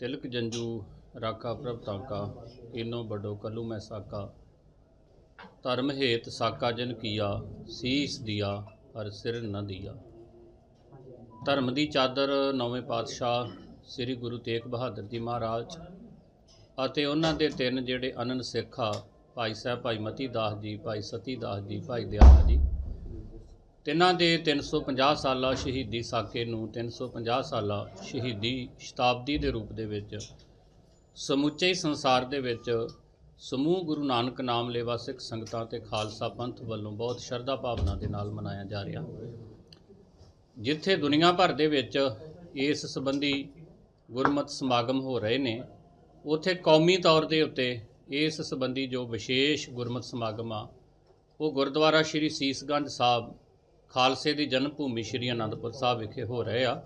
ਤਿਲਕ ਜੰਜੂ ਰਾਖਾ ਪ੍ਰਭ ਤਾਕਾ ਇਨੋ ਬਡੋ ਕਲੂ ਮੈਂ ਸਾਕਾ। ਧਰਮ ਹੇਤ ਸਾਕਾ ਜਨ ਕੀਆ, ਸੀਸ ਦਿਆ ਪਰ ਸਿਰ ਨ ਦਿਆ। ਧਰਮ ਦੀ ਚਾਦਰ ਨੌਵੇਂ ਪਾਤਸ਼ਾਹ, ਸ੍ਰੀ ਗੁਰੂ ਤੇਗ ਬਹਾਦਰ ਜੀ ਮਹਾਰਾਜ ਅਤੇ ਉਹਨਾਂ ਦੇ ਤਿੰਨ ਜਿਹੜੇ ਅਨੰਨ ਸਿੱਖ ਆ ਭਾਈ ਸਾਹਿਬ ਭਾਈ ਮਤੀ ਦਾਸ ਜੀ, ਭਾਈ ਸਤੀ ਦਾਸ ਜੀ, ਭਾਈ ਦਿਆਲਾ ਜੀ ਤਿੰਨਾਂ ਦੇ 350 ਸਾਲਾ ਸ਼ਹੀਦੀ ਸਾਕੇ ਨੂੰ 350 ਸਾਲਾ ਸ਼ਹੀਦੀ ਸ਼ਤਾਬਦੀ ਦੇ ਰੂਪ ਦੇ ਵਿੱਚ ਸਮੁੱਚੇ ਸੰਸਾਰ ਦੇ ਵਿੱਚ ਸਮੂਹ ਗੁਰੂ ਨਾਨਕ ਨਾਮ ਲੇਵਾ ਸਿੱਖ ਸੰਗਤਾਂ ਤੇ ਖਾਲਸਾ ਪੰਥ ਵੱਲੋਂ ਬਹੁਤ ਸ਼ਰਧਾ ਭਾਵਨਾ ਦੇ ਨਾਲ ਮਨਾਇਆ ਜਾ ਰਿਹਾ। ਜਿੱਥੇ ਦੁਨੀਆ ਭਰ ਦੇ ਵਿੱਚ ਇਸ ਸੰਬੰਧੀ ਗੁਰਮਤਿ ਸਮਾਗਮ ਹੋ ਰਹੇ ਨੇ, ਉਥੇ ਕੌਮੀ ਤੌਰ ਦੇ ਉੱਤੇ ਇਸ ਸੰਬੰਧੀ ਜੋ ਵਿਸ਼ੇਸ਼ ਗੁਰਮਤਿ ਸਮਾਗਮ ਆ, ਉਹ ਗੁਰਦੁਆਰਾ ਸ਼੍ਰੀ ਸੀਸਗੰਜ ਸਾਹਿਬ ਖਾਲਸੇ ਦੀ ਜਨਮ ਭੂਮੀ ਸ਼੍ਰੀ ਅਨੰਦਪੁਰ ਸਾਹਿਬ ਵਿਖੇ ਹੋ ਰਹੇ ਆ।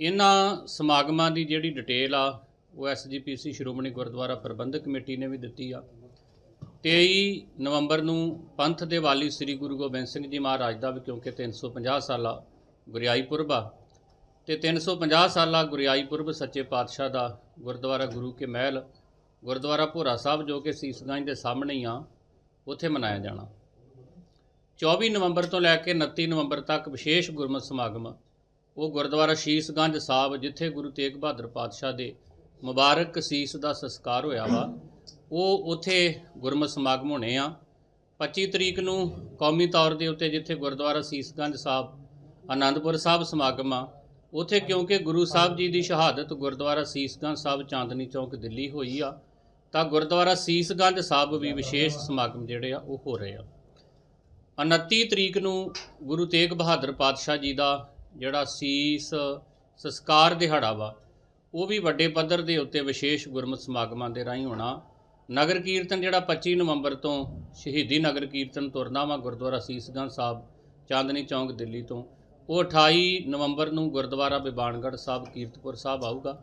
ਇਹਨਾਂ ਸਮਾਗਮਾਂ ਦੀ ਜਿਹੜੀ ਡਿਟੇਲ ਆ, ਉਹ ਐਸਜੀਪੀਸੀ ਸ਼੍ਰੋਮਣੀ ਗੁਰਦੁਆਰਾ ਪ੍ਰਬੰਧਕ ਕਮੇਟੀ ਨੇ ਵੀ ਦਿੱਤੀ ਆ। 23 ਨਵੰਬਰ ਨੂੰ ਪੰਥ ਦੇ ਵਾਲੀ ਸ੍ਰੀ ਗੁਰੂ ਗੋਬਿੰਦ ਸਿੰਘ ਜੀ ਮਹਾਰਾਜ ਦਾ ਵੀ, ਕਿਉਂਕਿ 350 ਸਾਲਾ ਗੁਰਿਆਈ ਪੁਰਬ ਆ, ਤੇ 350 ਸਾਲਾ ਗੁਰਿਆਈ ਪੁਰਬ ਸੱਚੇ ਪਾਤਸ਼ਾਹ ਦਾ ਗੁਰਦੁਆਰਾ ਗੁਰੂ ਕੇ ਮਹਿਲ, ਗੁਰਦੁਆਰਾ ਭੋਰਾ ਸਾਹਿਬ ਜੋ ਕਿ ਸੀਸਗੰਜ ਦੇ ਸਾਹਮਣੇ ਹੀ ਆ, ਉੱਥੇ ਮਨਾਇਆ ਜਾਣਾ। 24 ਨਵੰਬਰ ਤੋਂ ਲੈ ਕੇ 29 ਨਵੰਬਰ ਤੱਕ ਵਿਸ਼ੇਸ਼ ਗੁਰਮਤਿ ਸਮਾਗਮ, ਉਹ ਗੁਰਦੁਆਰਾ ਸ਼ੀਸਗੰਜ ਸਾਹਿਬ, ਜਿੱਥੇ ਗੁਰੂ ਤੇਗ ਬਹਾਦਰ ਪਾਤਸ਼ਾਹ ਦੇ ਮੁਬਾਰਕ ਸੀਸ ਦਾ ਸੰਸਕਾਰ ਹੋਇਆ ਵਾ, ਉਹ ਉਥੇ ਗੁਰਮਤ ਸਮਾਗਮ ਹੋਣੇ ਆ। 25 ਤਰੀਕ ਨੂੰ ਕੌਮੀ ਤੌਰ ਦੇ ਉੱਤੇ ਜਿੱਥੇ ਗੁਰਦੁਆਰਾ ਸੀਸਗੰਜ ਸਾਹਿਬ, ਆਨੰਦਪੁਰ ਸਾਹਿਬ ਸਮਾਗਮ ਆ, ਉਥੇ ਕਿਉਂਕਿ ਗੁਰੂ ਸਾਹਿਬ ਜੀ ਦੀ ਸ਼ਹਾਦਤ ਗੁਰਦੁਆਰਾ ਸੀਸਗੰਜ ਸਾਹਿਬ ਚਾਂਦਨੀ ਚੌਕ, ਦਿੱਲੀ ਹੋਈ ਆ, ਤਾਂ ਗੁਰਦੁਆਰਾ ਸੀਸਗੰਜ ਸਾਹਿਬ ਵੀ ਵਿਸ਼ੇਸ਼ ਸਮਾਗਮ ਜਿਹੜੇ ਆ, ਉਹ ਹੋ ਰਹੇ ਆ। 29 ਤਰੀਕ ਨੂੰ ਗੁਰੂ ਤੇਗ ਬਹਾਦਰ ਪਾਤਸ਼ਾਹ ਜੀ ਦਾ ਜਿਹੜਾ ਸੀਸ ਸੰਸਕਾਰ ਦਿਹਾੜਾ ਵਾ, ਉਹ ਵੀ ਵੱਡੇ ਪੱਧਰ ਦੇ ਉੱਤੇ ਵਿਸ਼ੇਸ਼ ਗੁਰਮਤਿ ਸਮਾਗਮਾਂ ਦੇ ਰਾਹੀਂ ਹੋਣਾ। ਨਗਰ ਕੀਰਤਨ ਜਿਹੜਾ 25 ਨਵੰਬਰ ਤੋਂ ਸ਼ਹੀਦੀ ਨਗਰ ਕੀਰਤਨ ਤੁਰਨਾ ਵਾ ਗੁਰਦੁਆਰਾ ਸੀਸਗੰਜ ਸਾਹਿਬ, ਚਾਂਦਨੀ ਚੌਂਕ, ਦਿੱਲੀ ਤੋਂ। ਉਹ 28 ਨਵੰਬਰ ਨੂੰ ਗੁਰਦੁਆਰਾ ਬਿਬਾਨਗੜ੍ਹ ਸਾਹਿਬ, ਕੀਰਤਪੁਰ ਸਾਹਿਬ ਆਊਗਾ।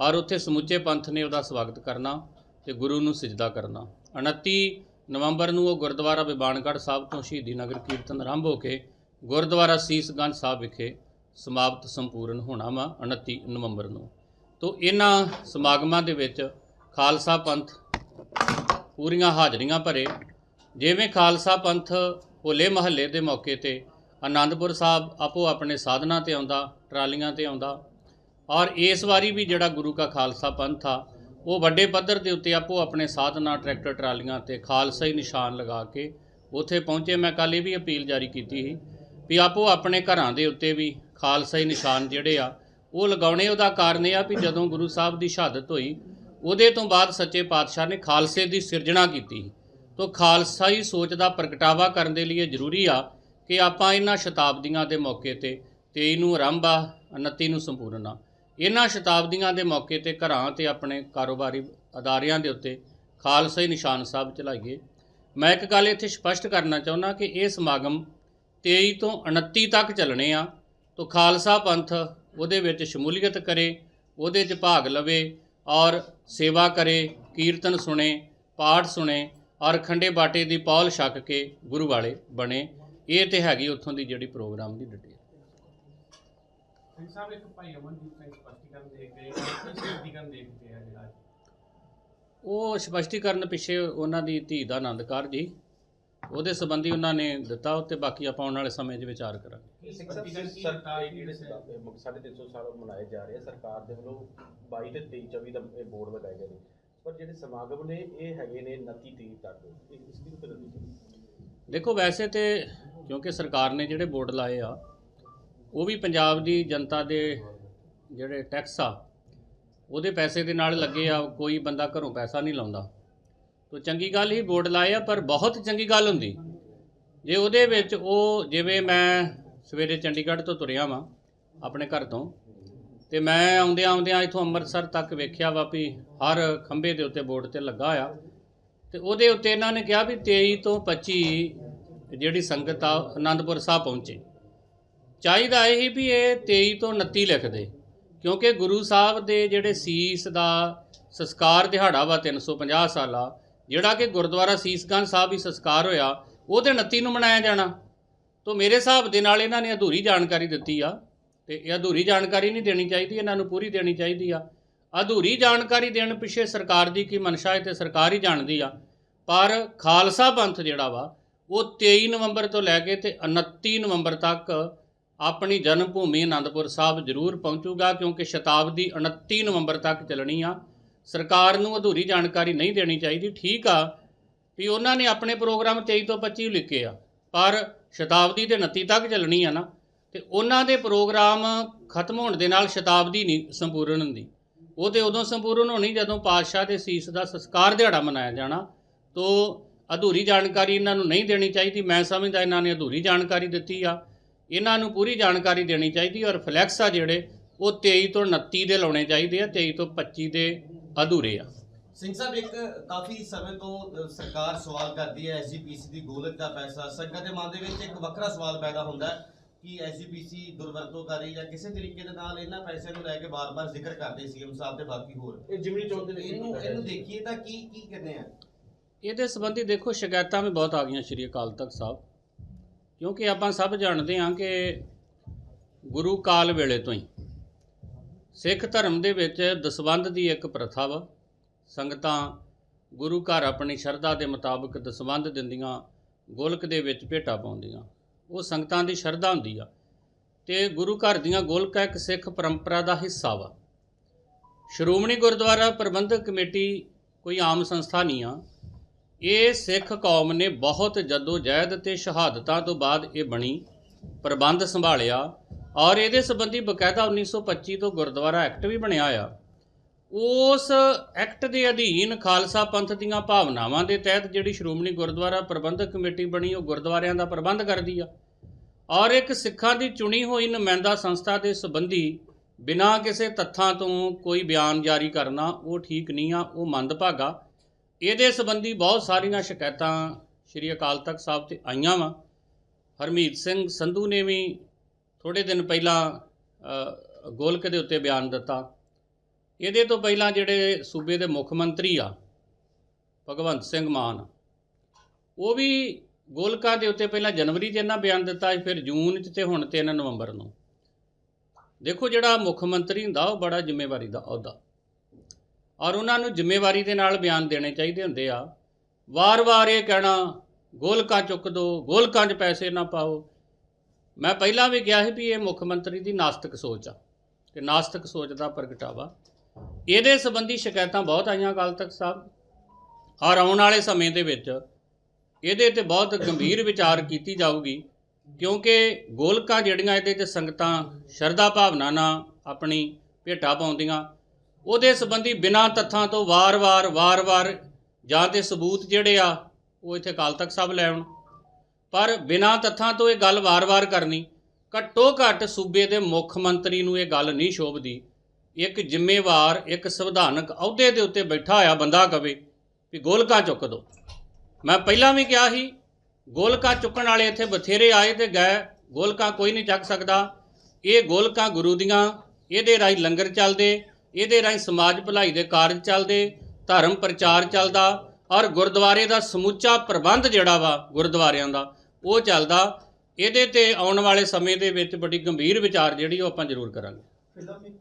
ਔਰ ਉੱਥੇ ਸਮੁੱਚੇ ਪੰਥ ਨੇ ਉਹਦਾ ਸਵਾਗਤ ਕਰਨਾ ਤੇ ਗੁਰੂ ਨੂੰ ਸਜਦਾ ਕਰਨਾ। 29 ਨਵੰਬਰ ਨੂੰ ਉਹ ਗੁਰਦੁਆਰਾ ਬਿਬਾਨਗੜ੍ਹ ਸਾਹਿਬ ਤੋਂ ਸ਼ਹੀਦੀ ਨਗਰ ਕੀਰਤਨ ਆਰੰਭ ਹੋ ਕੇ ਗੁਰਦੁਆਰਾ ਸੀਸਗੰਜ ਸਾਹਿਬ ਵਿਖੇ ਸਮਾਪਤ ਸੰਪੂਰਨ ਹੋਣਾ ਵਾ 29 ਨਵੰਬਰ ਨੂੰ। ਤੋਂ ਇਹਨਾਂ ਸਮਾਗਮਾਂ ਦੇ ਵਿੱਚ ਖਾਲਸਾ ਪੰਥ ਪੂਰੀਆਂ ਹਾਜ਼ਰੀਆਂ ਭਰੇ, ਜਿਵੇਂ ਖਾਲਸਾ ਪੰਥ ਹੋਲੇ ਮਹੱਲੇ ਦੇ ਮੌਕੇ ਤੇ ਆਨੰਦਪੁਰ ਸਾਹਿਬ ਆਪੋ ਆਪਣੇ ਸਾਧਨਾਂ ਤੇ ਆਉਂਦਾ, ਟਰਾਲੀਆਂ ਤੇ ਆਉਂਦਾ, ਔਰ ਇਸ ਵਾਰੀ ਵੀ ਜਿਹੜਾ ਗੁਰੂ ਕਾ ਖਾਲਸਾ ਪੰਥ ਆ ਉਹ ਵੱਡੇ ਪੱਧਰ ਦੇ ਉੱਤੇ ਆਪੋ ਆਪਣੇ ਸਾਧਨਾਂ, ਟਰੈਕਟਰ, ਟਰਾਲੀਆਂ ਤੇ ਖਾਲਸਾ ਹੀ ਨਿਸ਼ਾਨ ਲਗਾ ਕੇ ਉੱਥੇ ਪਹੁੰਚੇ। ਮੈਂ ਕੱਲ ਇਹ ਵੀ ਅਪੀਲ ਜਾਰੀ ਕੀਤੀ ਸੀ ਵੀ ਆਪੋ ਆਪਣੇ ਘਰਾਂ ਦੇ ਉੱਤੇ ਵੀ ਖਾਲਸਾ ਹੀ ਨਿਸ਼ਾਨ ਜਿਹੜੇ ਆ, ਉਹ ਲਗਾਉਣੇ। ਉਹਦਾ ਕਾਰਨ ਇਹ ਆ ਵੀ ਜਦੋਂ ਗੁਰੂ ਸਾਹਿਬ ਦੀ ਸ਼ਹਾਦਤ ਹੋਈ, ਉਹਦੇ ਤੋਂ ਬਾਅਦ ਸੱਚੇ ਪਾਤਸ਼ਾਹ ਨੇ ਖਾਲਸੇ ਦੀ ਸਿਰਜਣਾ ਕੀਤੀ। ਤੋਂ ਖਾਲਸਾਈ ਸੋਚ ਦਾ ਪ੍ਰਗਟਾਵਾ ਕਰਨ ਦੇ ਲਈ ਇਹ ਜ਼ਰੂਰੀ ਆ ਕਿ ਆਪਾਂ ਇਹਨਾਂ ਸ਼ਤਾਬਦੀਆਂ ਦੇ ਮੌਕੇ ਤੇ 23 ਨੂੰ ਆਰੰਭ ਆ 29 ਨੂੰ ਸੰਪੂਰਨ ਆ। ਇਹਨਾਂ ਸ਼ਤਾਬਦੀਆਂ ਦੇ ਮੌਕੇ ਤੇ ਘਰਾਂ ਤੇ ਆਪਣੇ ਕਾਰੋਬਾਰੀ ਅਦਾਰਿਆਂ ਦੇ ਉੱਤੇ ਖਾਲਸਾ ਹੀ ਨਿਸ਼ਾਨ ਸਾਹਿਬ ਚਲਾਈਏ। ਮੈਂ ਇੱਕ ਗੱਲ ਇੱਥੇ ਸਪਸ਼ਟ ਕਰਨਾ ਚਾਹੁੰਦਾ ਕਿ ਇਹ ਸਮਾਗਮ 23 ਤੋਂ 29 ਤੱਕ ਚੱਲਣੇ ਆ। ਤੋਂ ਖਾਲਸਾ ਪੰਥ ਉਹਦੇ ਵਿੱਚ ਸ਼ਮੂਲੀਅਤ ਕਰੇ, ਉਹਦੇ 'ਚ ਭਾਗ ਲਵੇ ਔਰ ਸੇਵਾ ਕਰੇ, ਕੀਰਤਨ ਸੁਣੇ, ਪਾਠ ਸੁਣੇ ਔਰ ਖੰਡੇ ਬਾਟੇ ਦੀ ਪੌਲ ਛਕ ਕੇ ਗੁਰੂ ਵਾਲੇ ਬਣੇ। ਇਹ ਤੇ ਹੈਗੀ ਉੱਥੋਂ ਦੀ ਜਿਹੜੀ ਪ੍ਰੋਗਰਾਮ ਦੀ ਡਿਟੇਲ ਸਿੰਘ ਸਾਹਿਬ ਇੱਕ ਭਾਈ ਅਮਨਦੀਪ ਸਿੰਘ ਸਪਸ਼ਟੀਕਰਨ ਦੇ ਕੇ ਸਪਸ਼ਟੀਕਰਨ ਦੇ ਕੇ ਆ ਜਿਹੜਾ ਉਹ ਸਪਸ਼ਟੀਕਰਨ ਪਿੱਛੇ ਉਹਨਾਂ ਦੀ ਧੀ ਦਾ ਆਨੰਦ ਕਾਰਜ ਜੀ ਉਹਦੇ ਸੰਬੰਧੀ ਉਹਨਾਂ ਨੇ ਦਿੱਤਾ ਉੱਤੇ ਬਾਕੀ ਆਪਾਂ ਆਉਣ ਵਾਲੇ ਸਮੇਂ 'ਚ ਵਿਚਾਰ ਕਰਾਂਗੇ। ਸਰਕਾਰ ਜਿਹੜੇ ਸਾਢੇ 300 ਸਾਲ ਮਨਾਏ ਜਾ ਰਹੇ ਆ ਸਰਕਾਰ ਦੇ ਵੱਲੋਂ 22 ਤੇ 23 24 ਦਾ ਇਹ ਬੋਰਡ ਲਗਾਏ ਗਏ ਨੇ। ਪਰ ਜਿਹੜੇ ਸਮਾਗਮ ਨੇ ਇਹ ਹੈਗੇ ਨੇ 29 ਤਰੀਕ ਤੱਕ। ਇਹ ਇਸ ਦੀ ਕੋਈ ਰਣਨੀਤੀ ਦੇਖੋ ਵੈਸੇ ਤੇ ਕਿਉਂਕਿ ਸਰਕਾਰ ਨੇ ਜਿਹੜੇ ਬੋਰਡ ਲਾਏ ਆ ਉਹ ਵੀ ਪੰਜਾਬ ਦੀ ਜਨਤਾ ਦੇ ਜਿਹੜੇ ਟੈਕਸ ਆ, ਉਹਦੇ ਪੈਸੇ ਦੇ ਨਾਲ ਲੱਗੇ ਆ, ਕੋਈ ਬੰਦਾ ਘਰੋਂ ਪੈਸਾ ਨਹੀਂ ਲਾਉਂਦਾ। ਤੋ ਚੰਗੀ ਗੱਲ ਹੀ ਬੋਰਡ ਲਾਏ ਆ, ਪਰ ਬਹੁਤ ਚੰਗੀ ਗੱਲ ਹੁੰਦੀ। ਜੇ ਉਹਦੇ ਵਿੱਚ ਉਹ, ਜਿਵੇਂ ਮੈਂ ਸਵੇਰੇ ਚੰਡੀਗੜ੍ਹ ਤੋਂ ਤੁਰਿਆ ਵਾਂ, ਆਪਣੇ ਘਰ ਤੋਂ, ਤੇ ਮੈਂ ਆਉਂਦਿਆਂ ਆਉਂਦਿਆਂ ਇੱਥੋਂ ਅੰਮ੍ਰਿਤਸਰ ਤੱਕ ਵੇਖਿਆ ਵਾ ਵੀ ਹਰ ਖੰਭੇ ਦੇ ਉੱਤੇ ਬੋਰਡ ਤੇ ਲੱਗਾ ਆ। ਤੇ ਉਹਦੇ ਉੱਤੇ ਇਹਨਾਂ ਨੇ ਕਿਹਾ ਵੀ 23 ਤੋਂ 25 ਜਿਹੜੀ ਸੰਗਤ ਆ ਆਨੰਦਪੁਰ ਸਾਹਿਬ ਪਹੁੰਚੇ। ਚਾਹੀਦਾ ਇਹ ਵੀ ਇਹ 23 ਤੋਂ 29 ਲਿਖ ਦੇ, ਕਿਉਂਕਿ ਗੁਰੂ ਸਾਹਿਬ ਦੇ ਜਿਹੜੇ ਸੀਸ ਦਾ ਸੰਸਕਾਰ ਦਿਹਾੜਾ ਵਾ 350 ਸਾਲਾ, ਜਿਹੜਾ ਕਿ ਗੁਰਦੁਆਰਾ ਸੀਸਗੰਜ ਸਾਹਿਬ ਹੀ ਸੰਸਕਾਰ ਹੋਇਆ ਉਹਦੇ 29 ਨੂੰ ਮਨਾਇਆ ਜਾਣਾ। ਤੋਂ ਮੇਰੇ ਹਿਸਾਬ ਦੇ ਨਾਲ ਇਹਨਾਂ ਨੇ ਅਧੂਰੀ ਜਾਣਕਾਰੀ ਦਿੱਤੀ ਆ, ਤੇ ਇਹ ਅਧੂਰੀ ਜਾਣਕਾਰੀ ਨਹੀਂ ਦੇਣੀ ਚਾਹੀਦੀ, ਇਹਨਾਂ ਨੂੰ ਪੂਰੀ ਦੇਣੀ ਚਾਹੀਦੀ ਆ। ਅਧੂਰੀ ਜਾਣਕਾਰੀ ਦੇਣ ਪਿੱਛੇ ਸਰਕਾਰ ਦੀ ਕੀ ਮਨਸ਼ਾ ਹੈ ਤੇ ਸਰਕਾਰ ਹੀ ਜਾਣਦੀ ਆ। ਪਰ ਖਾਲਸਾ ਪੰਥ ਜਿਹੜਾ ਵਾ, ਉਹ 23 ਨਵੰਬਰ ਤੋਂ ਲੈ ਕੇ ਤੇ 29 ਨਵੰਬਰ ਤੱਕ ਆਪਣੀ ਜਨਮ ਭੂਮੀ ਅਨੰਦਪੁਰ ਸਾਹਿਬ ਜ਼ਰੂਰ ਪਹੁੰਚੂਗਾ ਕਿਉਂਕਿ ਸ਼ਤਾਬਦੀ 29 ਨਵੰਬਰ ਤੱਕ ਚੱਲਣੀ ਆ। ਸਰਕਾਰ ਨੂੰ ਅਧੂਰੀ ਜਾਣਕਾਰੀ ਨਹੀਂ ਦੇਣੀ ਚਾਹੀਦੀ। ਠੀਕ ਆ ਵੀ ਉਹਨਾਂ ਨੇ ਆਪਣੇ ਪ੍ਰੋਗਰਾਮ 23 ਤੋਂ 25 ਲਿਖੇ ਆ। ਪਰ ਸ਼ਤਾਬਦੀ ਤੇ 29 ਤੱਕ ਚੱਲਣੀ ਆ ਨਾ, ਤੇ ਉਹਨਾਂ ਦੇ ਪ੍ਰੋਗਰਾਮ ਖਤਮ ਹੋਣ ਦੇ ਨਾਲ ਸ਼ਤਾਬਦੀ ਨਹੀਂ ਸੰਪੂਰਨ ਹੁੰਦੀ। ਉਹ ਤੇ ਉਦੋਂ ਸੰਪੂਰਨ ਹੋਣੀ ਜਦੋਂ ਪਾਤਸ਼ਾਹ ਦੇ ਸੀਸ ਦਾ ਸੰਸਕਾਰ ਦਿਹਾੜਾ ਮਨਾਇਆ ਜਾਣਾ। ਤੋ ਅਧੂਰੀ ਜਾਣਕਾਰੀ ਇਹਨਾਂ ਨੂੰ ਨਹੀਂ ਦੇਣੀ ਚਾਹੀਦੀ। ਮੈਂ ਸਮਝਦਾ ਇਹਨਾਂ ਨੇ ਅਧੂਰੀ ਜਾਣਕਾਰੀ ਦਿੱਤੀ ਆ। ਇਹਨਾਂ ਨੂੰ ਪੂਰੀ ਜਾਣਕਾਰੀ ਦੇਣੀ ਚਾਹੀਦੀ ਔਰ ਫਲੈਕਸ ਆ ਜਿਹੜੇ ਉਹ 23 ਤੋਂ 29 ਦੇ ਲਾਉਣੇ ਚਾਹੀਦੇ ਆ 23 ਤੋਂ 25 ਦੇ ਅਧੂਰੇ ਆ। ਸਿੰਘ ਸਾਹਿਬ ਇੱਕ ਕਾਫੀ ਸਮੇਂ ਤੋਂ ਸਰਕਾਰ ਸਵਾਲ ਕਰਦੀ ਹੈ ਐਸਜੀਪੀਸੀ ਦੀ ਗੋਲਕ ਦਾ ਪੈਸਾ ਸੰਗਤ ਦੇ ਮਨ ਦੇ ਵਿੱਚ ਇੱਕ ਵੱਖਰਾ ਸਵਾਲ ਪੈਦਾ ਹੁੰਦਾ ਹੈ ਕਿ ਐਸਜੀਪੀਸੀ ਦੁਰਵਰਤੋਂ ਕਰ ਰਹੀ ਜਾਂ ਕਿਸੇ ਤਰੀਕੇ ਦੇ ਨਾਲ ਇਹਨਾਂ ਪੈਸਿਆਂ ਨੂੰ ਲੈ ਕੇ ਬਾਰ-ਬਾਰ ਜ਼ਿਕਰ ਕਰਦੇ ਸੀਐਮ ਸਾਹਿਬ ਤੇ ਬਾਕੀ ਹੋਰ। ਇਹ ਜਿਮਨੀ ਚੋਣ ਦੇ ਵਿੱਚ ਇਹਨੂੰ ਇਹਨੂੰ ਦੇਖੀਏ ਤਾਂ ਕੀ ਕੀ ਕਹਿੰਦੇ ਆ? ਇਹਦੇ ਸੰਬੰਧੀ ਦੇਖੋ ਸ਼ਿਕਾਇਤਾਂ ਵੀ ਬਹੁਤ ਆ ਗਈਆਂ ਸ਼੍ਰੀ ਅਕਾਲ ਤਖਤ ਸਾਹਿਬ। ਕਿਉਂਕਿ ਆਪਾਂ ਸਭ ਜਾਣਦੇ ਹਾਂ ਕਿ ਗੁਰੂ ਕਾਲ ਵੇਲੇ ਤੋਂ ਹੀ ਸਿੱਖ ਧਰਮ ਦੇ ਵਿੱਚ ਦਸਵੰਧ ਦੀ ਇੱਕ ਪ੍ਰਥਾ ਵਾ। ਸੰਗਤਾਂ ਗੁਰੂ ਘਰ ਆਪਣੀ ਸ਼ਰਧਾ ਦੇ ਮੁਤਾਬਕ ਦਸਵੰਧ ਦਿੰਦੀਆਂ, ਗੋਲਕ ਦੇ ਵਿੱਚ ਭੇਟਾ ਪਾਉਂਦੀਆਂ। ਉਹ ਸੰਗਤਾਂ ਦੀ ਸ਼ਰਧਾ ਹੁੰਦੀ ਆ। ਤੇ ਗੁਰੂ ਘਰ ਦੀਆਂ ਗੋਲਕਾਂ ਇੱਕ ਸਿੱਖ ਪਰੰਪਰਾ ਦਾ ਹਿੱਸਾ ਵਾ। ਸ਼੍ਰੋਮਣੀ ਗੁਰਦੁਆਰਾ ਪ੍ਰਬੰਧਕ ਕਮੇਟੀ ਕੋਈ ਆਮ ਸੰਸਥਾ ਨਹੀਂ ਆ। ਇਹ ਸਿੱਖ ਕੌਮ ਨੇ ਬਹੁਤ ਜਹਿਦ ਤੇ ਸ਼ਹਾਦਤਾਂ ਤੋਂ ਬਾਅਦ ਇਹ ਬਣੀ, ਪ੍ਰਬੰਧ ਸੰਭਾਲਿਆ ਔਰ ਇਹਦੇ ਸੰਬੰਧੀ ਬਕਾਇਦਾ 1925 ਤੋਂ ਗੁਰਦੁਆਰਾ ਐਕਟ ਵੀ ਬਣਿਆ ਆ ਉਸ ਐਕਟ ਦੇ ਅਧੀਨ ਖਾਲਸਾ ਪੰਥ ਦੀਆਂ ਭਾਵਨਾਵਾਂ ਦੇ ਤਹਿਤ ਜਿਹੜੀ ਸ਼੍ਰੋਮਣੀ ਗੁਰਦੁਆਰਾ ਪ੍ਰਬੰਧਕ ਕਮੇਟੀ ਬਣੀ, ਉਹ ਗੁਰਦੁਆਰਿਆਂ ਦਾ ਪ੍ਰਬੰਧ ਕਰਦੀ ਆ ਔਰ ਇੱਕ ਸਿੱਖਾਂ ਦੀ ਚੁਣੀ ਹੋਈ ਨੁਮਾਇੰਦਾ ਸੰਸਥਾ ਦੇ ਸੰਬੰਧੀ ਬਿਨਾਂ ਕਿਸੇ ਤੱਥਾਂ ਤੋਂ ਕੋਈ ਬਿਆਨ ਜਾਰੀ ਕਰਨਾ, ਉਹ ਠੀਕ ਨਹੀਂ ਆ, ਉਹ ਮੰਦਭਾਗਾ। ਇਹਦੇ ਸੰਬੰਧੀ ਬਹੁਤ ਸਾਰੀਆਂ ਸ਼ਿਕਾਇਤਾਂ ਸ਼੍ਰੀ ਅਕਾਲ ਤਖਤ ਸਾਹਿਬ ਤੇ ਆਈਆਂ ਵਾ। ਹਰਮੀਤ ਸਿੰਘ ਸੰਧੂ ਨੇ ਵੀ ਥੋੜੇ ਦਿਨ ਪਹਿਲਾਂ ਗੋਲਕ ਦੇ ਉੱਤੇ ਬਿਆਨ ਦਿੱਤਾ। ਇਹਦੇ ਤੋਂ ਪਹਿਲਾਂ ਜਿਹੜੇ ਸੂਬੇ ਦੇ ਮੁੱਖ ਮੰਤਰੀ ਆ, ਭਗਵੰਤ ਸਿੰਘ ਮਾਨ, ਉਹ ਵੀ ਗੋਲਕਾਂ ਦੇ ਉੱਤੇ ਪਹਿਲਾਂ ਜਨਵਰੀ 'ਚ ਇਹਨਾਂ ਬਿਆਨ ਦਿੱਤਾ ਫਿਰ ਜੂਨ 'ਚ ਤੇ ਹੁਣ 3 ਨਵੰਬਰ ਨੂੰ। ਦੇਖੋ ਜਿਹੜਾ ਮੁੱਖ ਮੰਤਰੀ ਹੁੰਦਾ, ਉਹ ਬੜਾ ਜ਼ਿੰਮੇਵਾਰੀ ਦਾ ਅਹੁਦਾ। ਔਰ ਉਹਨਾਂ ਨੂੰ ਜ਼ਿੰਮੇਵਾਰੀ ਦੇ ਨਾਲ ਬਿਆਨ ਦੇਣੇ ਚਾਹੀਦੇ ਹੁੰਦੇ ਆ। ਵਾਰ-ਵਾਰ ਇਹ ਕਹਿਣਾ, ਗੋਲਕਾਂ ਚੁੱਕ ਦਿਓ ਗੋਲਕਾਂ 'ਚ ਪੈਸੇ ਨਾ ਪਾਓ। ਮੈਂ ਪਹਿਲਾਂ ਵੀ ਕਿਹਾ ਸੀ ਵੀ ਇਹ ਮੁੱਖ ਮੰਤਰੀ ਦੀ ਨਾਸਤਿਕ ਸੋਚ ਆ ਤੇ ਨਾਸਤਿਕ ਸੋਚ ਦਾ ਪ੍ਰਗਟਾਵਾ। ਇਹਦੇ ਸੰਬੰਧੀ ਸ਼ਿਕਾਇਤਾਂ ਬਹੁਤ ਆਈਆਂ ਅਕਾਲ ਤਖਤ ਸਾਹਿਬ, ਔਰ ਆਉਣ ਵਾਲੇ ਸਮੇਂ ਦੇ ਵਿੱਚ ਇਹਦੇ ਤੇ ਬਹੁਤ ਗੰਭੀਰ ਵਿਚਾਰ ਕੀਤੀ ਜਾਊਗੀ, ਕਿਉਂਕਿ ਗੋਲਕਾਂ ਜਿਹੜੀਆਂ ਇਹਦੇ 'ਚ ਸੰਗਤਾਂ ਸ਼ਰਧਾ ਭਾਵਨਾ ਨਾਲ ਆਪਣੀ ਭੇਟਾ ਪਾਉਂਦੀਆਂ ਉਹਦੇ ਸੰਬੰਧੀ ਬਿਨਾਂ ਤੱਥਾਂ ਤੋਂ ਵਾਰ-ਵਾਰ ਵਾਰ-ਵਾਰ ਜਾਂ ਤੇ ਸਬੂਤ ਜਿਹੜੇ ਆ, ਉਹ ਇੱਥੇ ਅਕਾਲ ਤਖਤ ਸਾਹਿਬ ਲੈ ਆਉਣ। ਪਰ ਬਿਨਾਂ ਤੱਥਾਂ ਤੋਂ ਇਹ ਗੱਲ ਵਾਰ-ਵਾਰ ਕਰਨੀ ਘੱਟੋ ਘੱਟ ਸੂਬੇ ਦੇ ਮੁੱਖ ਮੰਤਰੀ ਨੂੰ ਇਹ ਗੱਲ ਨਹੀਂ ਸ਼ੋਭਦੀ। ਇੱਕ ਜ਼ਿੰਮੇਵਾਰ, ਇੱਕ ਸੰਵਿਧਾਨਕ ਅਹੁਦੇ ਦੇ ਉੱਤੇ ਬੈਠਾ ਹੋਇਆ ਬੰਦਾ ਕਵੇ ਵੀ ਗੋਲਕਾਂ ਚੁੱਕ ਦੋ। ਮੈਂ ਪਹਿਲਾਂ ਵੀ ਕਿਹਾ ਸੀ, ਗੋਲਕਾਂ ਚੁੱਕਣ ਵਾਲੇ ਇੱਥੇ ਬਥੇਰੇ ਆਏ ਤੇ ਗਏ, ਗੋਲਕਾਂ ਕੋਈ ਨਹੀਂ ਚੱਕ ਸਕਦਾ। ਇਹ ਗੋਲਕਾਂ ਗੁਰੂ ਦੀਆਂ, ਇਹਦੇ ਰਾਹੀਂ ਲੰਗਰ ਚੱਲਦੇ ਇਹਦੇ ਰਾਹੀਂ ਸਮਾਜ ਭਲਾਈ ਦੇ ਕਾਰਜ ਚੱਲਦੇ ਧਰਮ ਪ੍ਰਚਾਰ ਚੱਲਦਾ ਔਰ ਗੁਰਦੁਆਰੇ ਦਾ ਸਮੁੱਚਾ ਪ੍ਰਬੰਧ ਜਿਹੜਾ ਵਾ ਗੁਰਦੁਆਰਿਆਂ ਦਾ ਉਹ ਚੱਲਦਾ। ਇਹਦੇ ਤੇ ਆਉਣ ਵਾਲੇ ਸਮੇਂ ਦੇ ਵਿੱਚ ਬੜੀ ਗੰਭੀਰ ਵਿਚਾਰ ਜਿਹੜੀ ਉਹ ਆਪਾਂ ਜ਼ਰੂਰ ਕਰਾਂਗੇ। ਫਿਲਮ ਵਿੱਚ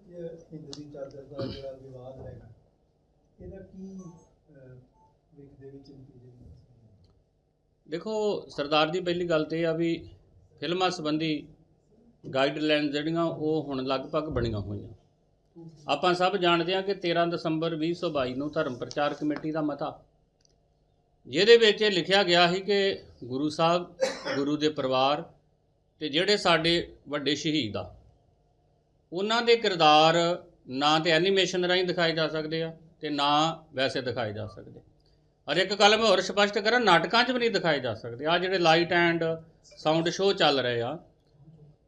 ਹਿੰਦ ਦੀ ਚਾਦਰ ਦਾ ਜਿਹੜਾ ਵਿਵਾਦ ਹੈਗਾ ਇਹਦਾ ਕੀ ਅਹ, ਵੇਖਦੇ ਵਿੱਚ ਨਤੀਜੇ ਨਿਕਲਦੇ ਦੇਖੋ ਸਰਦਾਰ ਜੀ ਪਹਿਲੀ ਗੱਲ ਤੇ ਆ ਵੀ ਫਿਲਮਾਂ ਸੰਬੰਧੀ ਗਾਈਡਲਾਈਨ ਜਿਹੜੀਆਂ ਉਹ ਹੁਣ ਲਗਭਗ ਬਣੀਆਂ ਹੋਈਆਂ। ਆਪਾਂ ਸਭ ਜਾਣਦੇ ਹਾਂ ਕਿ 13 ਦਸੰਬਰ 2022 ਨੂੰ ਧਰਮ ਪ੍ਰਚਾਰ ਕਮੇਟੀ ਦਾ ਮਤਾ, ਜਿਹਦੇ ਵਿੱਚ ਇਹ ਲਿਖਿਆ ਗਿਆ ਸੀ ਕਿ ਗੁਰੂ ਸਾਹਿਬ, ਗੁਰੂ ਦੇ ਪਰਿਵਾਰ ਤੇ ਜਿਹੜੇ ਸਾਡੇ ਵੱਡੇ ਸ਼ਹੀਦ ਆ, ਉਹਨਾਂ ਦੇ ਕਿਰਦਾਰ ਨਾ ਤੇ ਐਨੀਮੇਸ਼ਨ ਰਾਹੀਂ ਦਿਖਾਏ ਜਾ ਸਕਦੇ ਆ ਤੇ ਨਾ ਵੈਸੇ ਦਿਖਾਏ ਜਾ ਸਕਦੇ। ਔਰ ਇੱਕ ਗੱਲ ਮੈਂ ਹੋਰ ਸਪਸ਼ਟ ਕਰਾਂ, ਨਾਟਕਾਂ 'ਚ ਵੀ ਨਹੀਂ ਦਿਖਾਏ ਜਾ ਸਕਦੇ। ਆ ਜਿਹੜੇ ਲਾਈਟ ਐਂਡ ਸਾਊਂਡ ਸ਼ੋਅ ਚੱਲ ਰਹੇ ਆ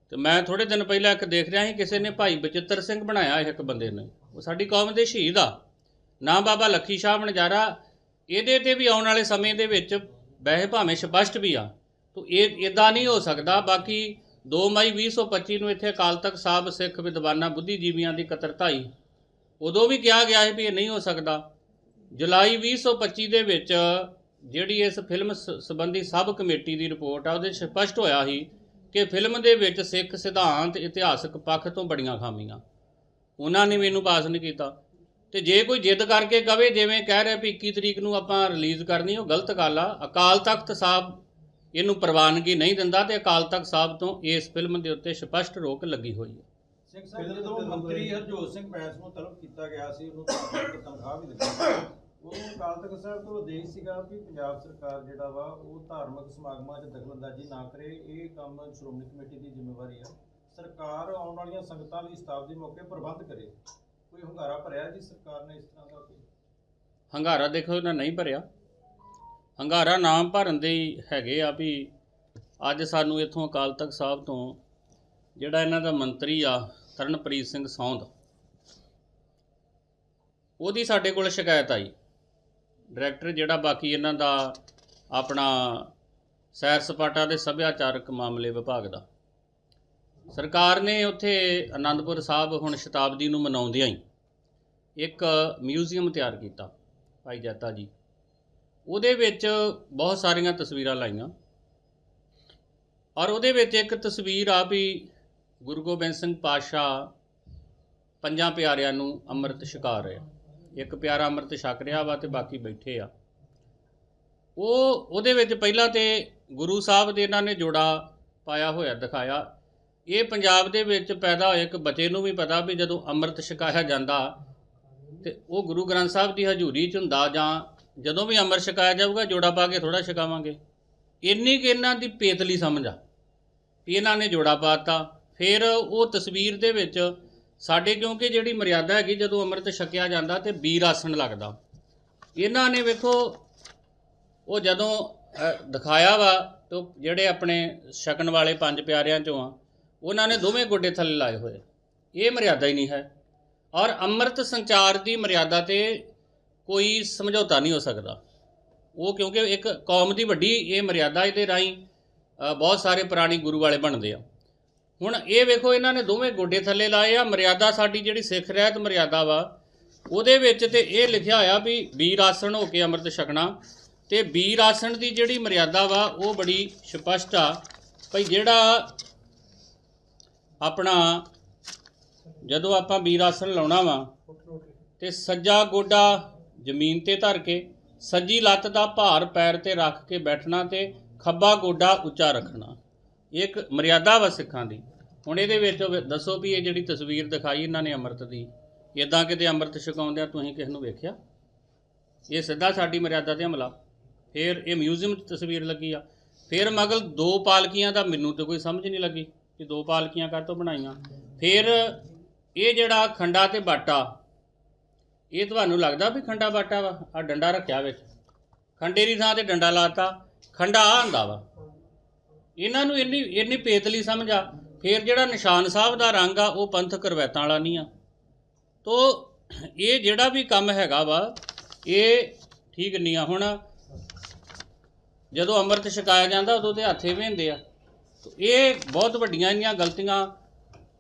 ਤੇ ਮੈਂ ਥੋੜੇ ਦਿਨ ਪਹਿਲਾਂ ਇੱਕ ਦੇਖ ਰਿਹਾ ਸੀ, ਕਿਸੇ ਨੇ ਭਾਈ ਬਚਿੱਤਰ ਸਿੰਘ ਬਣਾਇਆ ਇੱਕ ਬੰਦੇ ਨੇ। ਉਹ ਸਾਡੀ ਕੌਮ ਦੇ ਸ਼ਹੀਦ ਆ। ਨਾ ਬਾਬਾ ਲੱਖੀ ਸ਼ਾਹ ਬਣਜਾਰਾ ਇਹਦੇ ਤੇ ਵੀ ਆਉਣ ਵਾਲੇ ਸਮੇਂ ਦੇ ਵਿੱਚ ਵੈਸੇ ਭਾਵੇਂ ਸਪਸ਼ਟ ਵੀ ਆ। ਤੋ ਇਹ ਇਦਾਂ ਨਹੀਂ ਹੋ ਸਕਦਾ। ਬਾਕੀ 2 ਮਈ 2025 ਨੂੰ ਇੱਥੇ ਅਕਾਲ ਤਖਤ ਸਾਹਿਬ ਸਿੱਖ ਵਿਦਵਾਨਾਂ ਬੁੱਧੀਜੀਵੀਆਂ ਦੀ ਇਕੱਤਰਤਾ ਸੀ ਉਦੋਂ ਵੀ ਕਿਹਾ ਗਿਆ ਸੀ ਵੀ ਇਹ ਨਹੀਂ ਹੋ ਸਕਦਾ। ਜੁਲਾਈ 2025 ਦੇ ਵਿੱਚ ਜਿਹੜੀ ਇਸ ਫਿਲਮ ਸ- ਸੰਬੰਧੀ ਸਬ ਕਮੇਟੀ ਦੀ ਰਿਪੋਰਟ ਆ, ਉਹਦੇ 'ਚ ਸਪਸ਼ਟ ਹੋਇਆ ਸੀ ਕਿ ਫਿਲਮ ਦੇ ਵਿੱਚ ਸਿੱਖ ਸਿਧਾਂਤ, ਇਤਿਹਾਸਕ ਪੱਖ ਤੋਂ ਬੜੀਆਂ ਖਾਮੀਆਂ। ਉਹਨਾਂ ਨੇ ਮੈਨੂੰ ਪਾਸ ਨਹੀਂ ਕੀਤਾ। ਤੇ ਜੇ ਕੋਈ ਜਿੱਦ ਕਰਕੇ ਕਵੇ, ਜਿਵੇਂ ਕਹਿ ਰਿਹਾ ਵੀ 21 ਤਰੀਕ ਨੂੰ ਆਪਾਂ ਰਿਲੀਜ਼ ਕਰਨੀ, ਉਹ ਗਲਤ ਗੱਲ ਆ। ਅਕਾਲ ਤਖਤ ਸਾਹਿਬ ਇਹਨੂੰ ਪ੍ਰਵਾਨਗੀ ਨਹੀਂ ਦਿੰਦਾ ਤੇ ਅਕਾਲ ਤਖਤ ਸਾਹਿਬ ਤੋਂ ਇਸ ਫਿਲਮ ਦੇ ਉੱਤੇ ਸਪਸ਼ਟ ਰੋਕ ਲੱਗੀ ਹੋਈ ਹੈ। ਸਿੰਘ ਸਾਹਿਬ, ਜਦੋਂ ਮੰਤਰੀ ਹਰਜੋਤ ਸਿੰਘ ਬੈਂਸ ਨੂੰ ਤਲਬ ਕੀਤਾ ਗਿਆ ਸੀ, ਉਹਨੂੰ ਤਨਖਾਹ ਵੀ ਦਿੱਤੀ। ਉਹਨੂੰ ਅਕਾਲ ਤਖਤ ਸਾਹਿਬ ਤੋਂ ਆਦੇਸ਼ ਸੀਗਾ ਕਿ ਪੰਜਾਬ ਸਰਕਾਰ ਜਿਹੜਾ ਵਾ, ਉਹ ਧਾਰਮਿਕ ਸਮਾਗਮਾਂ 'ਚ ਦਖਲਅੰਦਾਜ਼ੀ ਨਾ ਕਰੇ। ਇਹ ਕੰਮ ਸ਼੍ਰੋਮਣੀ ਕਮੇਟੀ ਦੀ ਜ਼ਿੰਮੇਵਾਰੀ ਆ। ਸਰਕਾਰ ਆਉਣ ਵਾਲੀਆਂ ਸੰਗਤਾਂ ਲਈ ਸ਼ਤਾਬਦੀ ਮੌਕੇ ਪ੍ਰਬੰਧ ਕਰੇ। ਕੋਈ ਹੁੰਗਾਰਾ ਭਰਿਆ ਜੀ ਸਰਕਾਰ ਨੇ ਇਸ ਤਰ੍ਹਾਂ ਦਾ ਕੋਈ? ਹੰਗਾਰਾ ਦੇਖੋ, ਇਹਨਾਂ ਨਹੀਂ ਭਰਿਆ। ਹੰਗਾਰਾ ਨਾਮ ਭਰਨ ਦੇ ਹੀ ਹੈਗੇ ਆ ਵੀ ਅੱਜ ਸਾਨੂੰ ਇੱਥੋਂ ਅਕਾਲ ਤਖਤ ਸਾਹਿਬ ਤੋਂ ਜਿਹੜਾ ਇਹਨਾਂ ਦਾ ਮੰਤਰੀ ਆ, ਤਰਨਪ੍ਰੀਤ ਸਿੰਘ ਸੌਂਦ, ਉਹਦੀ ਸਾਡੇ ਕੋਲ ਸ਼ਿਕਾਇਤ ਆਈ। ਡਾਇਰੈਕਟਰ ਜਿਹੜਾ ਬਾਕੀ ਇਹਨਾਂ ਦਾ ਆਪਣਾ ਸੈਰ ਸਪਾਟਾ ਦੇ ਸੱਭਿਆਚਾਰਕ ਮਾਮਲੇ ਵਿਭਾਗ ਦਾ। ਸਰਕਾਰ ਨੇ ਉੱਥੇ ਆਨੰਦਪੁਰ ਸਾਹਿਬ ਹੁਣ ਸ਼ਤਾਬਦੀ ਨੂੰ ਮਨਾਉਂਦਿਆਂ ਹੀ ਇੱਕ ਮਿਊਜ਼ੀਅਮ ਤਿਆਰ ਕੀਤਾ, ਭਾਈ ਜੱਤਾ ਜੀ। ਉਹਦੇ ਵਿੱਚ ਬਹੁਤ ਸਾਰੀਆਂ ਤਸਵੀਰਾਂ ਲਾਈਆਂ। ਔਰ ਉਹਦੇ ਵਿੱਚ ਇੱਕ ਤਸਵੀਰ ਆ ਵੀ ਗੁਰੂ ਗੋਬਿੰਦ ਸਿੰਘ ਪਾਤਸ਼ਾਹ ਪੰਜਾਂ ਪਿਆਰਿਆਂ ਨੂੰ ਅੰਮ੍ਰਿਤ ਛਕਾ ਰਿਹਾ ਇੱਕ ਪਿਆਰਾ ਅੰਮ੍ਰਿਤ ਛਕ ਰਿਹਾ ਵਾ ਤੇ ਬਾਕੀ ਬੈਠੇ ਆ। ਉਹ, ਉਹਦੇ ਵਿੱਚ ਪਹਿਲਾਂ ਤੇ ਗੁਰੂ ਸਾਹਿਬ ਦੇ ਇਹਨਾਂ ਨੇ ਜੋੜਾ ਪਾਇਆ ਹੋਇਆ, ਦਿਖਾਇਆ। ਇਹ ਪੰਜਾਬ ਦੇ ਵਿੱਚ ਪੈਦਾ ਹੋਏ, ਇੱਕ ਬੱਚੇ ਨੂੰ ਵੀ ਪਤਾ ਵੀ ਜਦੋਂ ਅੰਮ੍ਰਿਤ ਛਕਾਇਆ ਜਾਂਦਾ ਤੇ ਉਹ ਗੁਰੂ ਗ੍ਰੰਥ ਸਾਹਿਬ ਦੀ ਹਜ਼ੂਰੀ 'ਚ ਹੁੰਦਾ ਜਾਂ ਜਦੋਂ ਵੀ ਅੰਮ੍ਰਿਤ ਛਕਾਇਆ ਜਾਊਗਾ, ਜੋੜਾ ਪਾ ਕੇ ਥੋੜਾ ਛਕਾਵਾਂਗੇ। ਇੰਨੀ ਕਿ ਇਹਨਾਂ ਦੀ ਪੇਤਲੀ ਸਮਝ ਆ ਵੀ ਇਹਨਾਂ ਨੇ ਜੋੜਾ ਪਾਤਾ ਫਿਰ ਉਹ ਤਸਵੀਰ ਦੇ ਵਿੱਚ ਸਾਡੇ ਕਿਉਂਕਿ ਜਿਹੜੀ ਮਰਿਆਦਾ ਹੈਗੀ, ਜਦੋਂ ਅੰਮ੍ਰਿਤ ਛਕਿਆ ਜਾਂਦਾ ਤੇ ਵੀਰ ਆਸਣ ਲੱਗਦਾ। ਇਹਨਾਂ ਨੇ ਵੇਖੋ, ਉਹ ਜਦੋਂ ਦਿਖਾਇਆ ਵਾ, ਤੇ ਜਿਹੜੇ ਆਪਣੇ ਛਕਣ ਵਾਲੇ ਪੰਜ ਪਿਆਰਿਆਂ ਚੋਂ ਆ, ਉਹਨਾਂ ਨੇ ਦੋਵੇਂ ਗੋਡੇ ਥੱਲੇ ਲਾਏ ਹੋਏ ਇਹ ਮਰਿਆਦਾ ਹੀ ਨਹੀਂ ਹੈ। ਔਰ ਅੰਮ੍ਰਿਤ ਸੰਚਾਰ ਦੀ ਮਰਿਆਦਾ ਤੇ ਕੋਈ ਸਮਝੌਤਾ ਨਹੀਂ ਹੋ ਸਕਦਾ। ਉਹ ਕਿਉਂਕਿ ਇੱਕ ਕੌਮ ਦੀ ਵੱਡੀ ਇਹ ਮਰਿਆਦਾ ਇਹਦੇ ਰਾਹੀਂ ਬਹੁਤ ਸਾਰੇ ਪੁਰਾਣੀ ਗੁਰੂ ਵਾਲੇ ਬਣਦੇ ਆ। ਹੁਣ ਇਹ ਵੇਖੋ, ਇਹਨਾਂ ਨੇ ਦੋਵੇਂ ਗੋਡੇ ਥੱਲੇ ਲਾਏ ਆ। ਮਰਿਆਦਾ ਸਾਡੀ ਜਿਹੜੀ ਸਿੱਖ ਰਹਿਤ ਮਰਿਆਦਾ ਵਾ, ਉਹਦੇ ਵਿੱਚ ਤੇ ਇਹ ਲਿਖਿਆ ਹੋਇਆ ਵੀ ਵੀਰ ਆਸਣ ਹੋ ਕੇ ਅੰਮ੍ਰਿਤ ਛਕਣਾ। ਤੇ ਵੀਰ ਆਸਣ ਦੀ ਜਿਹੜੀ ਮਰਿਆਦਾ ਵਾ, ਉਹ ਬੜੀ ਸਪਸ਼ਟ ਆ। ਭਈ ਜਿਹੜਾ ਆਪਣਾ, ਜਦੋਂ ਆਪਾਂ ਵੀਰ ਆਸਣ ਲਾਉਣਾ ਵਾ, ਤੇ ਸੱਜਾ ਗੋਡਾ ਜ਼ਮੀਨ ਤੇ ਧਰ ਕੇ, ਸੱਜੀ ਲੱਤ ਦਾ ਭਾਰ ਪੈਰ ਤੇ ਰੱਖ ਕੇ ਬੈਠਣਾ ਤੇ ਖੱਬਾ ਗੋਡਾ ਉੱਚਾ ਰੱਖਣਾ। ਇਹ ਇੱਕ ਮਰਿਆਦਾ ਵਾ ਸਿੱਖਾਂ ਦੀ। ਹੁਣ ਇਹਦੇ ਵਿੱਚ ਦੱਸੋ ਵੀ ਇਹ ਜਿਹੜੀ ਤਸਵੀਰ ਦਿਖਾਈ ਇਹਨਾਂ ਨੇ ਅੰਮ੍ਰਿਤ ਦੀ ਇਦਾਂ ਕਿਤੇ ਅੰਮ੍ਰਿਤ ਛਕਾਉਂਦਿਆਂ ਤੁਸੀਂ ਕਿਸ ਨੂੰ ਵੇਖਿਆ? ਇਹ ਸਿੱਧਾ ਸਾਡੀ ਮਰਿਆਦਾ ਤੇ ਹਮਲਾ। ਫਿਰ ਇਹ ਮਿਊਜ਼ੀਅਮ 'ਚ ਤਸਵੀਰ ਲੱਗੀ ਆ। ਫਿਰ ਮਗਲ ਦੋ ਪਾਲਕੀਆਂ ਦਾ ਮੈਨੂੰ ਤੇ ਕੋਈ ਸਮਝ ਨਹੀਂ ਲੱਗੀ ਕਿ ਦੋ ਪਾਲਕੀਆਂ ਕਾਹਤੋਂ ਬਣਾਈਆਂ। ਫਿਰ ਇਹ ਜਿਹੜਾ ਖੰਡਾ ਤੇ ਬਾਟਾ, ਇਹ ਤੁਹਾਨੂੰ ਲੱਗਦਾ ਵੀ ਖੰਡਾ ਬਾਟਾ ਵਾ? ਆ ਡੰਡਾ ਰੱਖਿਆ ਵਿੱਚ। ਖੰਡੇ ਦੀ ਥਾਂ ਤੇ ਡੰਡਾ ਲਾਤਾ। ਖੰਡਾ ਆ ਹੁੰਦਾ ਵਾ। ਇਹਨਾਂ ਨੂੰ ਇੰਨੀ ਇੰਨੀ ਪੇਤਲੀ ਸਮਝ ਆ, ਫਿਰ ਜਿਹੜਾ ਨਿਸ਼ਾਨ ਸਾਹਿਬ ਦਾ ਰੰਗ ਆ, ਉਹ ਪੰਥ ਰਵਾਇਤਾਂ ਵਾਲਾ ਨਹੀਂ ਆ। ਤੋ ਇਹ ਜਿਹੜਾ ਵੀ ਕੰਮ ਹੈਗਾ ਵਾ, ਇਹ ਠੀਕ ਨਹੀਂ ਆ ਹੁਣ। ਜਦੋਂ ਅੰਮ੍ਰਿਤ ਛਕਾਇਆ ਜਾਂਦਾ, ਉਦੋਂ ਤੇ ਹੱਥੇ ਵਹਿੰਦੇ ਆ। ਇਹ ਬਹੁਤ ਵੱਡੀਆਂ ਇੰਨੀਆਂ ਗਲਤੀਆਂ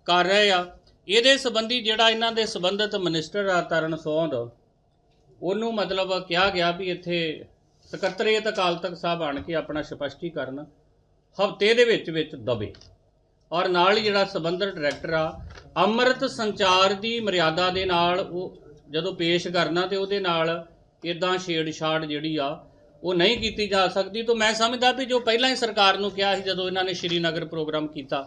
ਕਰ ਰਹੇ ਆ। ਇਹਦੇ ਸੰਬੰਧੀ ਜਿਹੜਾ ਇਹਨਾਂ ਦੇ ਸੰਬੰਧਿਤ ਮਿਨਿਸਟਰ ਆ ਤਰਨ ਸੋਂਦ, ਉਹਨੂੰ ਮਤਲਬ ਕਿਹਾ ਗਿਆ ਵੀ ਇੱਥੇ ਸਕੱਤਰੇਤ ਅਕਾਲ ਤਖਤ ਸਾਹਿਬ ਆਣ ਕੇ ਆਪਣਾ ਸਪਸ਼ਟੀਕਰਨ ਹਫ਼ਤੇ ਦੇ ਵਿੱਚ ਵਿੱਚ ਦਵੇ। ਔਰ ਨਾਲ ਹੀ ਜਿਹੜਾ ਸੰਬੰਧਿਤ ਡਾਇਰੈਕਟਰ ਆ, ਅੰਮ੍ਰਿਤ ਸੰਚਾਰ ਦੀ ਮਰਿਆਦਾ ਦੇ ਨਾਲ ਉਹ ਜਦੋਂ ਪੇਸ਼ ਕਰਨਾ ਤੇ ਉਹਦੇ ਨਾਲ ਇਦਾਂ ਛੇੜਛਾੜ ਜਿਹੜੀ ਆ, ਉਹ ਨਹੀਂ ਕੀਤੀ ਜਾ ਸਕਦੀ ਤਾਂ ਮੈਂ ਸਮਝਦਾ ਵੀ ਜੋ ਪਹਿਲਾਂ ਹੀ ਸਰਕਾਰ ਨੂੰ ਕਿਹਾ ਸੀ ਜਦੋਂ ਇਹਨਾਂ ਨੇ ਸ਼੍ਰੀਨਗਰ ਪ੍ਰੋਗਰਾਮ ਕੀਤਾ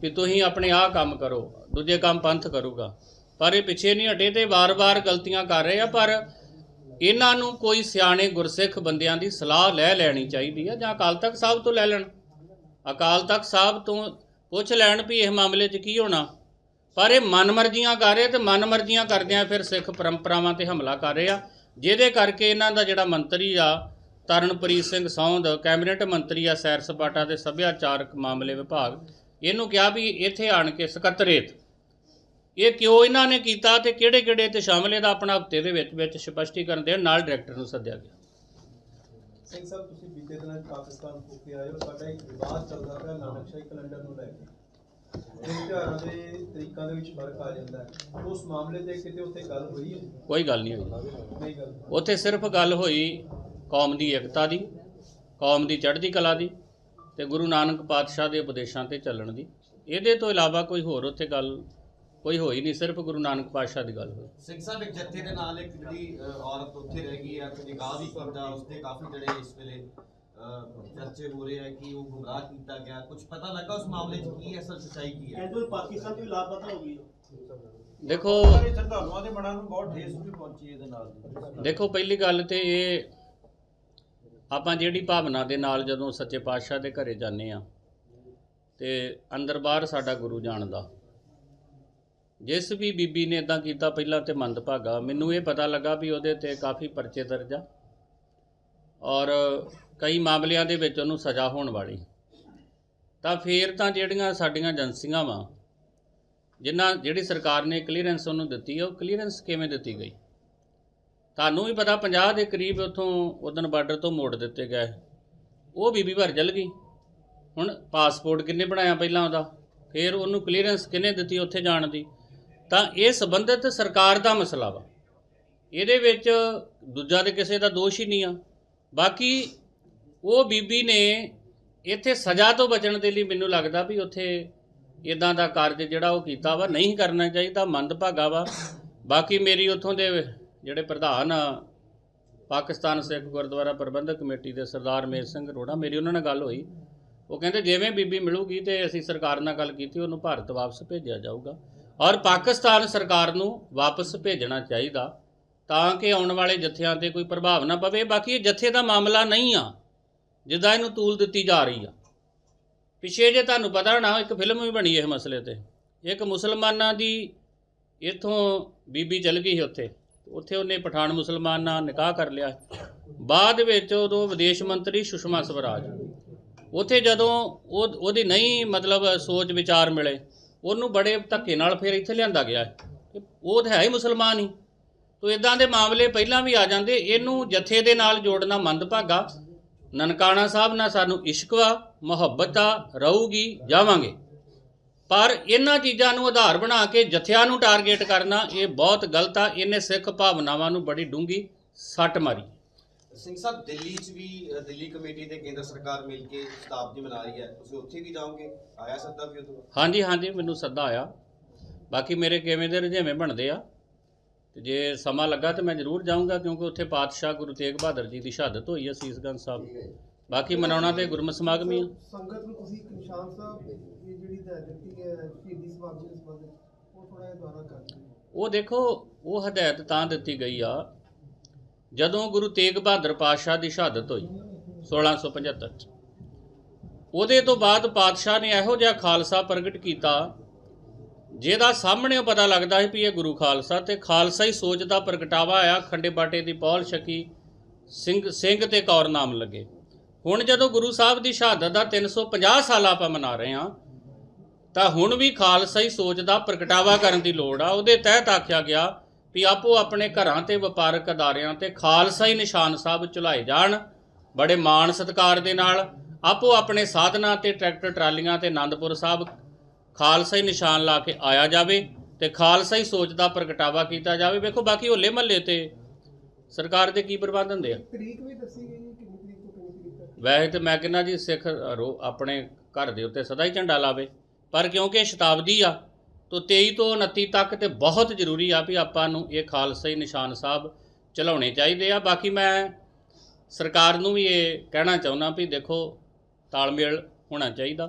ਕਿ ਤੁਸੀਂ ਆਪਣੇ ਆਹ ਕੰਮ ਕਰੋ, ਦੂਜੇ ਕੰਮ ਪੰਥ ਕਰੂਗਾ। ਪਰ ਇਹ ਪਿੱਛੇ ਨਹੀਂ ਹਟੇ ਤੇ ਵਾਰ-ਵਾਰ ਗਲਤੀਆਂ ਕਰ ਰਹੇ ਆ, ਪਰ ਇਹਨਾਂ ਨੂੰ ਕੋਈ ਸਿਆਣੇ ਗੁਰਸਿੱਖ ਬੰਦਿਆਂ ਦੀ ਸਲਾਹ ਲੈ ਲੈਣੀ ਚਾਹੀਦੀ ਆ ਜਾਂ ਅਕਾਲ ਤਖਤ ਸਾਹਿਬ ਤੋਂ ਲੈ ਲੈਣ। ਅਕਾਲ ਤਖਤ ਸਾਹਿਬ ਤੋਂ ਪੁੱਛ ਲੈਣ ਵੀ ਇਹ ਮਾਮਲੇ 'ਚ ਕੀ ਹੋਣਾ। ਪਰ ਇਹ ਮਨਮਰਜ਼ੀਆਂ ਕਰ ਰਹੇ ਤੇ ਮਨਮਰਜ਼ੀਆਂ ਕਰਦਿਆਂ ਫਿਰ ਸਿੱਖ ਪਰੰਪਰਾਵਾਂ ਤੇ ਹਮਲਾ ਕਰ ਰਹੇ ਆ, ਜਿਹਦੇ ਕਰਕੇ ਇਹਨਾਂ ਦਾ ਜਿਹੜਾ ਮੰਤਰੀ ਆ, ਤਰਨਪ੍ਰੀਤ ਸਿੰਘ ਸੌਂਦ, ਕੈਬਨਿਟ ਮੰਤਰੀ ਆ, ਸੈਰ ਸਪਾਟਾ ਤੇ ਸੱਭਿਆਚਾਰਕ ਮਾਮਲੇ ਵਿਭਾਗ, ਇਹਨੂੰ ਕਿਹਾ ਵੀ ਇੱਥੇ ਆਣ ਕੇ ਸਕੱਤਰੇਤ। ਇਹ ਕਿਉਂ ਇਹਨਾਂ ਨੇ ਕੀਤਾ ਤੇ ਕਿਹੜੇ ਕਿਹੜੇ ਤੇ ਸ਼ਾਮਲ ਇਹਦਾ ਆਪਣਾ ਹਫ਼ਤੇ ਦੇ ਵਿੱਚ ਵਿੱਚ ਸਪਸ਼ਟੀਕਰਨ ਦੇਣ ਨਾਲ ਡਾਇਰੈਕਟਰ ਨੂੰ ਸੱਦਿਆ ਗਿਆ। ਸਿੰਘ ਸਾਹਿਬ ਤੁਸੀਂ ਬੀਤੇ ਦਿਨਾਂ 'ਚ ਪਾਕਿਸਤਾਨ ਹੋ ਕੇ ਆਏ ਹੋ। ਸਾਡਾ ਇੱਕ ਵਿਵਾਦ ਚੱਲਦਾ ਪਿਆ ਨਾਨਕਸ਼ਾਹੀ ਕੈਲੰਡਰ ਨੂੰ ਲੈ ਕੇ। ਇਹ ਤਿਉਹਾਰਾਂ ਦੇ ਤਰੀਕਾਂ ਦੇ ਵਿੱਚ ਫ਼ਰਕ ਆ ਜਾਂਦਾ ਹੈ। ਉਸ ਮਾਮਲੇ ਤੇ ਕਿਤੇ ਉੱਥੇ ਗੱਲ ਹੋਈ ਹੈ? ਕੋਈ ਗੱਲ ਨਹੀਂ ਹੋਈ। ਉੱਥੇ ਸਿਰਫ ਗੱਲ ਹੋਈ ਕੌਮ ਦੀ ਏਕਤਾ ਦੀ ਕੌਮ ਦੀ ਚੜ੍ਹਦੀ ਕਲਾ ਦੀ ਤੇ ਗੁਰੂ ਨਾਨਕ ਪਾਤਸ਼ਾਹ ਦੇ ਉਪਦੇਸ਼ਾਂ ਤੇ ਚੱਲਣ ਦੀ। ਇਹਦੇ ਤੋਂ ਇਲਾਵਾ ਕੋਈ ਹੋਰ ਉੱਥੇ ਗੱਲ ਕੋਈ ਹੋਈ ਨਹੀਂ ਸਿਰਫ ਗੁਰੂ ਨਾਨਕ ਪਾਤਸ਼ਾਹ ਦੀ ਗੱਲ ਹੋਈ। ਸਿੰਘ ਸਾਹਿਬ ਇੱਕ ਜੱਥੇ ਦੇ ਨਾਲ ਇੱਕ ਜਿਹੜੀ ਅ, ਔਰਤ ਉੱਥੇ ਰਹਿ ਗਈ ਹੈ ਤੇ ਨਿਕਾਹ ਵੀ ਕੀਤਾ ਉਸਦੇ ਕਾਫੀ ਜਿਹੜੇ ਇਸ ਵੇਲੇ ਅ, ਚਰਚੇ ਹੋ ਰਹੇ ਆ ਕਿ ਉਹ ਗੁੰਮਰਾਹ ਕੀਤਾ ਗਿਆ। ਕੁਝ ਪਤਾ ਲੱਗਾ ਉਸ ਮਾਮਲੇ 'ਚ ਕੀ ਅਸਲ ਸੱਚਾਈ ਕੀ ਹੈ? ਪਾਕਿਸਤਾਨ ਦੀ ਲਾਪਤਾ ਹੋ ਗਈ ਦੇਖੋ ਸਾਰੇ ਸ਼ਰਧਾਲੂਆਂ ਦੇ ਮਨਾਂ ਨੂੰ ਬਹੁਤ ਠੇਸ ਵੀ ਪਹੁੰਚੀ ਇਹਦੇ ਨਾਲ। ਦੇਖੋ ਪਹਿਲੀ ਗੱਲ ਤੇ ਇਹ ਆਪਾਂ ਜਿਹੜੀ ਭਾਵਨਾ ਦੇ ਨਾਲ ਜਦੋਂ ਸੱਚੇ ਪਾਤਸ਼ਾਹ ਦੇ ਘਰੇ ਜਾਂਦੇ ਆ ਤੇ ਅੰਦਰ ਬਾਹਰ ਸਾਡਾ ਗੁਰੂ ਜਾਣਦਾ। ਜਿਸ ਵੀ ਬੀਬੀ ਨੇ ਇਦਾਂ ਕੀਤਾ ਪਹਿਲਾਂ ਤੇ ਮੰਦਭਾਗਾ, ਮੈਨੂੰ ਇਹ ਪਤਾ ਲੱਗਾ ਵੀ ਉਹਦੇ ਤੇ ਕਾਫੀ ਪਰਚੇ ਦਰਜ ਆ। ਔਰ ਕਈ ਮਾਮਲਿਆਂ ਦੇ ਵਿੱਚ ਉਹਨੂੰ ਸਜ਼ਾ ਹੋਣ ਵਾਲੀ। ਤਾਂ ਫੇਰ ਤਾਂ ਜਿਹੜੀਆਂ ਸਾਡੀਆਂ ਏਜੰਸੀਆਂ ਵਾ, ਜਿਨ੍ਹਾਂ, ਜਿਹੜੀ ਸਰਕਾਰ ਨੇ ਕਲੀਅਰੈਂਸ ਉਹਨੂੰ ਦਿੱਤੀ ਹੈ ਉਹ ਕਲੀਅਰੈਂਸ ਕਿਵੇਂ ਦਿੱਤੀ ਗਈ? ਤੁਹਾਨੂੰ ਵੀ ਪਤਾ 50 ਦੇ ਕਰੀਬ ਉੱਥੋਂ ਉਦਨ ਬਾਰਡਰ ਤੋਂ ਮੋੜ ਦਿੱਤੇ ਗਏ। ਉਹ ਬੀਬੀ ਭਰ ਜਲ ਗਈ। ਹੁਣ ਪਾਸਪੋਰਟ ਕਿੰਨੇ ਬਣਾਇਆ ਪਹਿਲਾਂ ਉਹਦਾ? ਫਿਰ ਉਹਨੂੰ ਕਲੀਅਰੈਂਸ ਕਿੰਨੇ ਦਿੱਤੀ ਉੱਥੇ ਜਾਣ ਦੀ? ਤਾਂ ਇਹ ਸੰਬੰਧਿਤ ਸਰਕਾਰ ਦਾ ਮਸਲਾ ਵਾ। ਇਹਦੇ ਵਿੱਚ ਦੂਜਾ ਤੇ ਕਿਸੇ ਦਾ ਦੋਸ਼ ਹੀ ਨਹੀਂ ਆ। ਬਾਕੀ ਉਹ ਬੀਬੀ ਨੇ ਇੱਥੇ ਸਜ਼ਾ ਤੋਂ ਬਚਣ ਦੇ ਲਈ ਮੈਨੂੰ ਲੱਗਦਾ ਵੀ ਉੱਥੇ ਇਦਾਂ ਦਾ ਕਾਰਜ ਜਿਹੜਾ ਉਹ ਕੀਤਾ ਵਾ, ਨਹੀਂ ਕਰਨਾ ਚਾਹੀਦਾ, ਮੰਦਭਾਗਾ ਵਾ। ਬਾਕੀ ਮੇਰੀ ਉੱਥੋਂ ਦੇ ਜਿਹੜੇ ਪ੍ਰਧਾਨ ਆ, ਪਾਕਿਸਤਾਨ ਸਿੱਖ ਗੁਰਦੁਆਰਾ ਪ੍ਰਬੰਧਕ ਕਮੇਟੀ ਦੇ ਸਰਦਾਰ ਮੇਰ ਸਿੰਘ ਰੋੜਾ ਮੇਰੀ ਉਹਨਾਂ ਨਾਲ ਗੱਲ ਹੋਈ। ਉਹ ਕਹਿੰਦੇ ਜਿਵੇਂ ਬੀਬੀ ਮਿਲੂਗੀ ਤੇ ਅਸੀਂ ਸਰਕਾਰ ਨਾਲ ਗੱਲ ਕੀਤੀ, ਉਹਨੂੰ ਭਾਰਤ ਵਾਪਸ ਭੇਜਿਆ ਜਾਊਗਾ। ਔਰ ਪਾਕਿਸਤਾਨ ਸਰਕਾਰ ਨੂੰ ਵਾਪਸ ਭੇਜਣਾ ਚਾਹੀਦਾ ਤਾਂ ਕਿ ਆਉਣ ਵਾਲੇ ਜਥਿਆਂ ਤੇ ਕੋਈ ਪ੍ਰਭਾਵ ਨਾ ਪਵੇ। ਬਾਕੀ ਇਹ ਜਥੇ ਦਾ ਮਾਮਲਾ ਨਹੀਂ ਆ, ਜਿੱਦਾਂ ਇਹਨੂੰ ਤੂਲ ਦਿੱਤੀ ਜਾ ਰਹੀ ਆ। ਪਿਛੇ ਜੇ ਤੁਹਾਨੂੰ ਪਤਾ ਨਾ, ਇੱਕ ਫਿਲਮ ਵੀ ਬਣੀ ਇਹ ਮਸਲੇ ਤੇ। ਇੱਕ ਮੁਸਲਮਾਨਾਂ ਦੀ ਇੱਥੋਂ ਬੀਬੀ ਚਲ ਗਈ ਸੀ ਉੱਥੇ। ਉੱਥੇ ਉਹਨੇ ਪਠਾਨ ਮੁਸਲਮਾਨ ਨਾਲ ਨਿਕਾਹ ਕਰ ਲਿਆ। ਬਾਅਦ ਵਿੱਚ ਉਦੋਂ ਵਿਦੇਸ਼ ਮੰਤਰੀ ਸੁਸ਼ਮਾ ਸਵਰਾਜ। ਉੱਥੇ ਜਦੋਂ ਉਹ, ਉਹਦੀ ਨਹੀਂ ਮਤਲਬ ਸੋਚ ਵਿਚਾਰ ਮਿਲੇ ਉਹਨੂੰ ਬੜੇ ਧੱਕੇ ਨਾਲ ਫਿਰ ਇੱਥੇ ਲਿਆਂਦਾ ਗਿਆ ਤੇ ਉਹ ਤਾਂ ਹੈ ਹੀ ਮੁਸਲਮਾਨ ਹੀ। ਤੋ ਇਦਾਂ ਦੇ ਮਾਮਲੇ ਪਹਿਲਾਂ ਵੀ ਆ ਜਾਂਦੇ। ਇਹਨੂੰ ਜਥੇ ਦੇ ਨਾਲ ਜੋੜਨਾ ਮੰਦਭਾਗਾ। ਨਨਕਾਣਾ ਸਾਹਿਬ ਨਾਲ ਸਾਨੂੰ ਇਸ਼ਕ ਵਾ ਮੁਹੱਬਤ ਆ, ਰਹੂਗੀ, ਜਾਵਾਂਗੇ। ਪਰ ਇਹਨਾਂ ਚੀਜ਼ਾਂ ਨੂੰ ਆਧਾਰ ਬਣਾ ਕੇ ਜਥਿਆਂ ਨੂੰ ਟਾਰਗੇਟ ਕਰਨਾ ਇਹ ਬਹੁਤ ਗਲਤ ਆ। ਇਹਨੇ ਸਿੱਖ ਭਾਵਨਾਵਾਂ ਨੂੰ ਬੜੀ ਡੂੰਗੀ ਸੱਟ ਮਾਰੀ। ਸਿੰਘ ਸਾਹਿਬ ਦਿੱਲੀ 'ਚ ਵੀ ਅ, ਦਿੱਲੀ ਕਮੇਟੀ ਤੇ ਕੇਂਦਰ ਸਰਕਾਰ ਮਿਲ ਕੇ ਸ਼ਤਾਬਦੀ ਮਨਾ ਰਹੀ ਹੈ। ਤੁਸੀਂ ਉੱਥੇ ਵੀ ਜਾਓਗੇ? ਆਇਆ ਸੱਦਾ ਵੀ ਉਦੋਂ ਹਾਂਜੀ ਹਾਂਜੀ ਮੈਨੂੰ ਸੱਦਾ ਆਇਆ। ਬਾਕੀ ਮੇਰੇ ਕਿਵੇਂ ਦੇ ਰੁਝੇਵੇਂ ਬਣਦੇ ਆ ਤੇ ਜੇ ਸਮਾਂ ਲੱਗਾ ਤੇ ਮੈਂ ਜ਼ਰੂਰ ਜਾਊਂਗਾ ਕਿਉਂਕਿ ਉੱਥੇ ਪਾਤਸ਼ਾਹ ਗੁਰੂ ਤੇਗ ਬਹਾਦਰ ਜੀ ਦੀ ਸ਼ਹਾਦਤ ਹੋਈ ਹੈ ਸੀਸਗੰਜ ਸਾਹਿਬ। ਬਾਕੀ ਮਨਾਉਣਾ ਤੇ ਗੁਰਮਤਿ ਸਮਾਗਮ ਹੀ ਆ। ਸੰਗਤ ਨੂੰ ਤੁਸੀਂ ਇੱਕ ਨਿਸ਼ਾਨ ਸਾਹਿਬ ਇਹ ਜਿਹੜੀ ਦਿੱਤੀ ਹੈ ਸ਼ਹੀਦੀ ਸਮਾਗਮ ਦੇ ਸੰਬੰਧ ਵਿੱਚ ਉਹ ਥੋੜਾ ਜਿਹਾ ਦੁਆਰਾ ਕਰ ਦਿਓ। ਉਹ ਦੇਖੋ ਉਹ ਹਦਾਇਤ ਤਾਂ ਦਿੱਤੀ ਗਈ ਆ ਜਦੋਂ ਗੁਰੂ ਤੇਗ ਬਹਾਦਰ ਪਾਤਸ਼ਾਹ ਦੀ ਸ਼ਹਾਦਤ ਹੋਈ 1675 ਚ। ਉਹਦੇ ਤੋਂ ਬਾਅਦ ਪਾਤਸ਼ਾਹ ਨੇ ਇਹੋ ਜਿਹਾ ਖਾਲਸਾ ਪ੍ਰਗਟ ਕੀਤਾ, ਜਿਹਦਾ ਸਾਹਮਣੇ ਪਤਾ ਲੱਗਦਾ ਹੈ ਵੀ ਇਹ ਗੁਰੂ ਖਾਲਸਾ ਤੇ ਖਾਲਸਾ ਹੀ ਸੋਚ ਦਾ ਪ੍ਰਗਟਾਵਾ ਆਇਆ, ਖੰਡੇ ਬਾਟੇ ਦੀ ਪੌਲ ਛਕੀ, ਸਿੰਘ ਸਿੰਘ ਤੇ ਕੌਰ ਨਾਮ ਲੱਗੇ। ਹੁਣ ਜਦੋਂ ਗੁਰੂ ਸਾਹਿਬ ਦੀ ਸ਼ਹਾਦਤ ਦਾ 350 ਸਾਲ ਆਪਾਂ ਮਨਾ ਰਹੇ ਹਾਂ, ਤਾਂ ਹੁਣ ਵੀ ਖਾਲਸਾ ਹੀ ਸੋਚ ਦਾ ਪ੍ਰਗਟਾਵਾ ਕਰਨ ਦੀ ਲੋੜ ਆ। ਉਹਦੇ ਤਹਿਤ ਆਖਿਆ ਗਿਆ ਵੀ ਆਪੋ ਆਪਣੇ ਘਰਾਂ ਤੇ ਵਪਾਰਕ ਅਦਾਰਿਆਂ ਤੇ ਖਾਲਸਾ ਹੀ ਨਿਸ਼ਾਨ ਸਾਹਿਬ ਚੁਲਾਏ ਜਾਣ ਬੜੇ ਮਾਣ ਸਤਿਕਾਰ ਦੇ ਨਾਲ ਆਪੋ ਆਪਣੇ ਸਾਧਨਾਂ ਤੇ ਟਰੈਕਟਰ ਟਰਾਲੀਆਂ ਤੇ ਆਨੰਦਪੁਰ ਸਾਹਿਬ ਖਾਲਸਾ ਹੀ ਨਿਸ਼ਾਨ ਲਾ ਕੇ ਆਇਆ ਜਾਵੇ ਤੇ ਖਾਲਸਾ ਹੀ ਸੋਚ ਦਾ ਪ੍ਰਗਟਾਵਾ ਕੀਤਾ ਜਾਵੇ। ਵੇਖੋ ਬਾਕੀ ਹੋਲੇ ਮਹੱਲੇ ਤੇ ਸਰਕਾਰ ਦੇ ਕੀ ਪ੍ਰਬੰਧ ਹੁੰਦੇ ਆ? ਤਰੀਕ ਵੀ ਦੱਸੀ ਗਈ ਹੈ ਕਿੰਨੀ ਤਰੀਕ ਤੋਂ ਕਿੰਨੀ ਤਰੀਕ ਤੱਕ? ਵੈਸੇ ਤੇ ਮੈਂ ਕਹਿੰਦਾ ਜੀ ਸਿੱਖ ਰੋ- ਆਪਣੇ ਘਰ ਦੇ ਉੱਤੇ ਸਦਾ ਹੀ ਝੰਡਾ ਲਾਵੇ ਪਰ ਕਿਉਂਕਿ ਇਹ ਸ਼ਤਾਬਦੀ ਆ ਤੋਂ 23 ਤੋਂ 29 ਤੱਕ ਤੇ ਬਹੁਤ ਜ਼ਰੂਰੀ ਆ ਵੀ ਆਪਾਂ ਨੂੰ ਇਹ ਖਾਲਸਾ ਨਿਸ਼ਾਨ ਸਾਹਿਬ ਚਲਾਉਣੇ ਚਾਹੀਦੇ ਆ। ਬਾਕੀ ਮੈਂ ਸਰਕਾਰ ਨੂੰ ਵੀ ਇਹ ਕਹਿਣਾ ਚਾਹੁੰਦਾ ਵੀ ਦੇਖੋ, ਤਾਲਮੇਲ ਹੋਣਾ ਚਾਹੀਦਾ।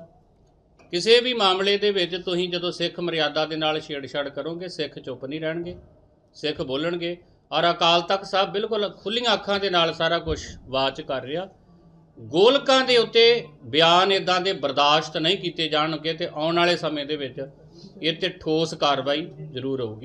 ਕਿਸੇ ਵੀ ਮਾਮਲੇ ਦੇ ਵਿੱਚ ਤੁਸੀਂ ਜਦੋਂ ਸਿੱਖ ਮਰਿਆਦਾ ਦੇ ਨਾਲ ਛੇੜਛਾੜ ਕਰੋਗੇ, ਸਿੱਖ ਚੁੱਪ ਨਹੀਂ ਰਹਿਣਗੇ, ਸਿੱਖ ਬੋਲਣਗੇ। ਔਰ ਅਕਾਲ ਤਖਤ ਸਾਹਿਬ ਬਿਲਕੁਲ ਖੁੱਲੀਆਂ ਅੱਖਾਂ ਦੇ ਨਾਲ ਸਾਰਾ ਕੁਝ ਵਾਚ ਕਰ ਰਿਹਾ। ਗੋਲਕਾਂ ਦੇ ਉੱਤੇ ਬਿਆਨ ਇਦਾਂ ਦੇ ਬਰਦਾਸ਼ਤ ਨਹੀਂ ਕੀਤੇ ਜਾਣਗੇ ਤੇ ਆਉਣ ਵਾਲੇ ਸਮੇਂ ਦੇ ਵਿੱਚ ਇਹ ਤੇ ਠੋਸ ਕਾਰਵਾਈ ਜ਼ਰੂਰ ਹੋਊਗੀ।